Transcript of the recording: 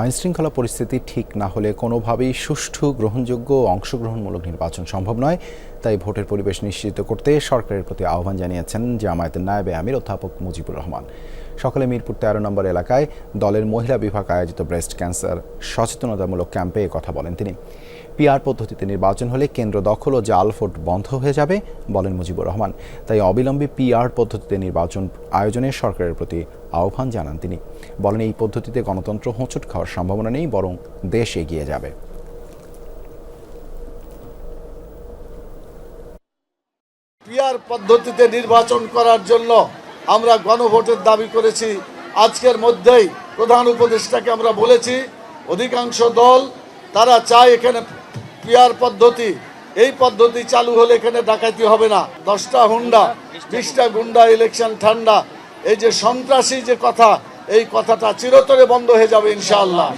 আইনশৃঙ্খলা পরিস্থিতি ঠিক না হলে কোনোভাবেই সুষ্ঠু, গ্রহণযোগ্য অংশগ্রহণমূলক নির্বাচন সম্ভব নয়। তাই ভোটের পরিবেশ নিশ্চিত করতে সরকারের প্রতি আহ্বান জানিয়েছেন জামায়াতের নায়েবে আমির অধ্যাপক মুজিবুর রহমান। সকালে মিরপুর তেরো নম্বর এলাকায় দলের মহিলা বিভাগ আয়োজিত ব্রেস্ট ক্যান্সার সচেতনতামূলক ক্যাম্পে কথা বলেন তিনি। পিআর পদ্ধতিতে নির্বাচন হলে কেন্দ্র দখল ও জাল ভোট বন্ধ হয়ে যাবে বলেন মুজিবুর রহমান। তাই অবিলম্বে পিআর পদ্ধতিতে নির্বাচন আয়োজনে সরকারের প্রতি আহ্বান জানান তিনি। বলেন, এই পদ্ধতিতে গণতন্ত্র হোঁচট খাওয়ার সম্ভাবনা নেই, বরং দেশ এগিয়ে যাবে। পিয়ার পদ্ধতিতে নির্বাচন করার জন্য আমরা গণভোটের দাবি করেছি। আজকের মধ্যেই প্রধান উপদেষ্টাকে আমরা বলেছি, অধিকাংশ দল, তারা চায় এখানে পিয়ার পদ্ধতি। এই পদ্ধতি চালু হলে এখানে ডাকাতি হবে না। দশটা হুন্ডা, বিশটা গুন্ডা, ইলেকশন ঠান্ডা এই যে সন্ত্রাসী যে কথা এই কথাটা চিরতরে বন্ধ হয়ে যাবে ইনশাআল্লাহ।